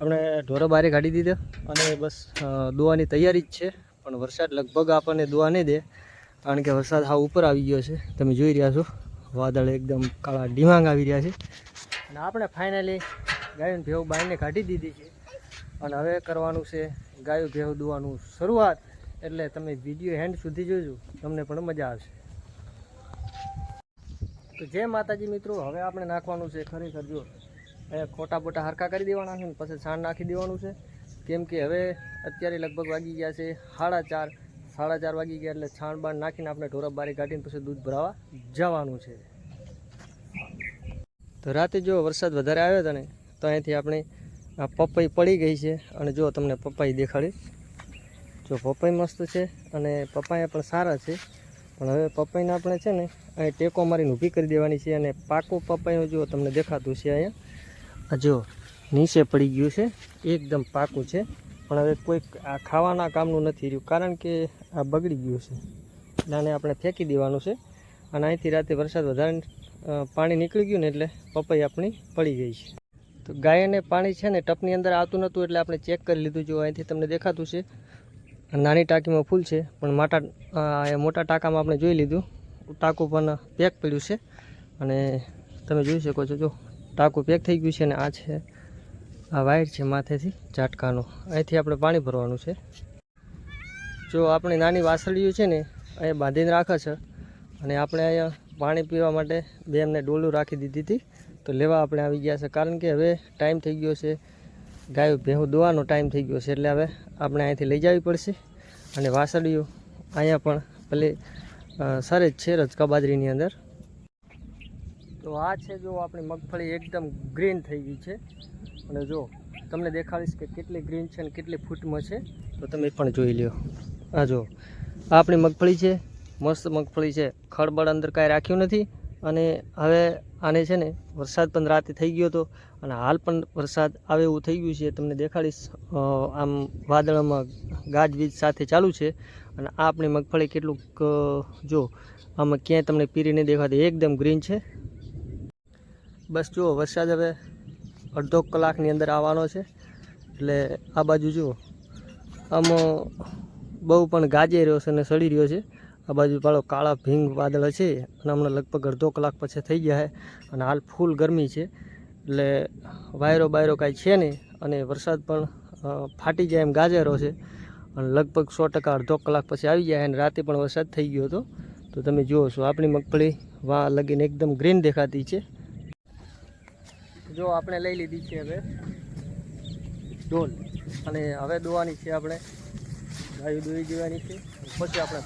આપણે ઢોરો બારે કાઢી દીધો અને બસ દોવાની તૈયારી જ છે. પણ વરસાદ લગભગ આપણને દોવા નહીં દે. કારણ કે વરસાદ હા ઉપર આવી ગયો છે. તમે જોઈ રહ્યા છો, વાદળ એકદમ કાળા ડિમાંગ આવી રહ્યા છે. અને આપણે ફાઇનલી ગાયું ભેવ બાઈને કાઢી દીધી છે. અને હવે કરવાનું છે ગાયું ભેવ દોવાનું શરૂઆત. એટલે તમે વીડિયો હેન્ડ સુધી જોજો. તમને પણ મજા આવશે. તો જય માતાજી મિત્રો, હવે આપણે નાખવાનું છે ખરેખર જો એ ખોટા બોટા હરખા કરી દેવાના છે ને પછી છાણ નાખી દેવાનું છે. કેમ કે હવે અત્યારે લગભગ વાગી ગયા છે સાડા ચાર સાડા ચાર વાગી ગયા એટલે છાણ બાણ નાખીને આપણે ઢોરા બારી કાઢીને પછી દૂધ ભરાવા જવાનું છે. તો રાતે જો વરસાદ વધારે આવ્યો હતો ને, તો અહીંથી આપણે આ પડી ગઈ છે અને જો તમને પપાઈ દેખાડીશ જો પપાઈ મસ્ત છે અને પપાયા પણ સારા છે. પણ હવે પપૈને આપણે છે ને, અહીં ટેકો મારીને ઊભી કરી દેવાની છે અને પાકું પપૈયું જો તમને દેખાતું છે અહીંયા જો, નીચે પડી ગયું છે. એકદમ પાકું છે. પણ હવે કોઈ આ ખાવાના કામનું નથી રહ્યું, કારણ કે આ બગડી ગયું છે. એટલે આને આપણે ફેંકી દેવાનું છે. અને અહીંથી રાતે વરસાદ વધારે પાણી નીકળી ગયું ને એટલે પપૈ આપણી પડી ગઈ છે. તો ગાયને પાણી છે ને ટપની અંદર આવતું નહોતું એટલે આપણે ચેક કરી લીધું, જો અહીંથી તમને દેખાતું છે. નાની ટાંકીમાં ફૂલ છે, પણ મોટા એ મોટા ટાંકામાં આપણે જોઈ લીધું. ટાંકું પણ પેક પડ્યું છે. અને તમે જોઈ શકો છો, જો. ટાંકું પેક થઈ ગયું છે અને આ છે, આ વાયર છે માથેથી ઝાટકાનો. અહીંથી આપણે પાણી ભરવાનું છે. જો આપણી નાની વાસળીઓ છે ને, એ બાંધીને રાખે છે અને આપણે અહીંયા પાણી પીવા માટે બે એમને ડોલું રાખી દીધી હતી. તો લેવા આપણે આવી ગયા છે. કારણ કે હવે ટાઈમ થઈ ગયો છે. ગાયો ભેહું દોવાનો ટાઈમ થઈ ગયો છે. એટલે હવે આપણે અહીંયાથી લઈ જવી પડશે. અને વાસળીઓ અહીંયા પણ ભલે સરે જ છે રજકા બાજરીની અંદર. તો આ છે જો આપણી મગફળી એકદમ ગ્રીન થઈ ગઈ છે. અને જો, તમને દેખાડીશ કે કેટલી ગ્રીન છે અને કેટલી ફૂટમાં છે. તો તમે પણ જોઈ લ્યો. આ જો આપણી મગફળી છે. મસ્ત મગફળી છે. ખળબળ અંદર કાંઈ રાખ્યું નથી. અને હવે આને છે ને, વરસાદ પણ રાતે થઈ ગયો હતો. અને હાલ પણ વરસાદ આવે એવું થઈ ગયું છે. તમને દેખાડીશ આમ વાદળમાં ગાજવીજ સાથે ચાલુ છે. અને આ આપણી મગફળી કેટલુંક જો, આમાં ક્યાંય તમને પીરી નહીં દેખાતી. એકદમ ગ્રીન છે. બસ જુઓ, વરસાદ હવે અડધો કલાકની અંદર આવવાનો છે. એટલે આ બાજુ જુઓ, આમ બહુ પણ ગાજે રહ્યો છે અને સડી રહ્યો છે. આ બાજુ પાડો કાળા ભીંગ વાદળ છે અને હમણાં લગભગ અડધો કલાક પછી થઈ ગયા છે અને હાલ ફૂલ ગરમી છે. એટલે વાયરો બાયરો કાંઈ છે નહીં અને વરસાદ પણ ફાટી જાય એમ ગાજેરો છે. અને લગભગ સો ટકા અડધો કલાક પછી આવી જાય અને રાતે પણ વરસાદ થઈ ગયો હતો. તો તમે જુઓ છો, આપણી મગફળી વા લગીને એકદમ ગ્રીન દેખાતી છે. જો આપણે લઈ લીધી છે હવે. ડોલ. અને હવે દોવાની છે આપણે. ગાયું દોઈ દેવાની છે. પછી આપણે